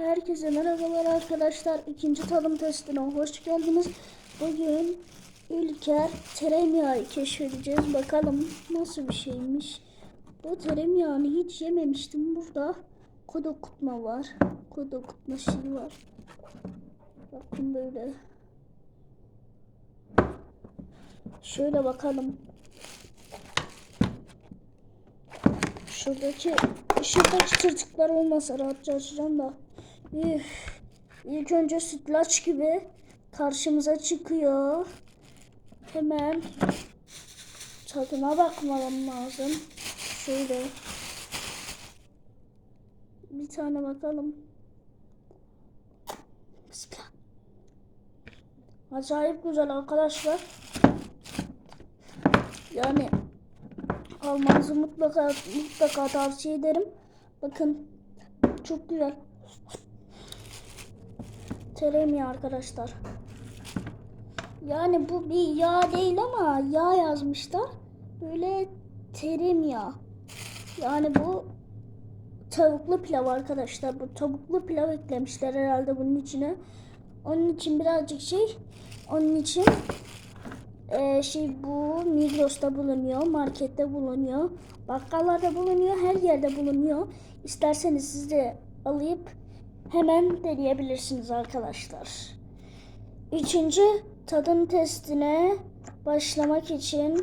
Herkese merhabalar arkadaşlar. İkinci tadım testine hoş geldiniz. Bugün Ülker tereyağını keşfedeceğiz. Bakalım nasıl bir şeymiş. Bu tereyağını hiç yememiştim. Burada kodokutma var. Kodokutma şeyi var. Bakın böyle. Şöyle bakalım. Şuradaki şuradaki tırtıklar olmasa rahatça açacağım da. Üf. İlk önce sütlaç gibi karşımıza çıkıyor. Hemen tadına bakmam lazım. Şöyle. Bir tane bakalım. Bismillah. Acayip güzel arkadaşlar. Yani almanızı mutlaka mutlaka tavsiye ederim. Bakın çok güzel. Tereyağı arkadaşlar. Yani bu bir yağ değil ama yağ yazmışlar. Böyle tereyağı. Yani bu tavuklu pilav arkadaşlar. Bu tavuklu pilav eklemişler herhalde bunun içine. Onun için birazcık şey. Onun için ee, şey bu Migros'ta bulunuyor, markette bulunuyor, bakkallarda bulunuyor, her yerde bulunuyor. İsterseniz siz de alıp hemen deneyebilirsiniz arkadaşlar. Üçüncü tadım testine başlamak için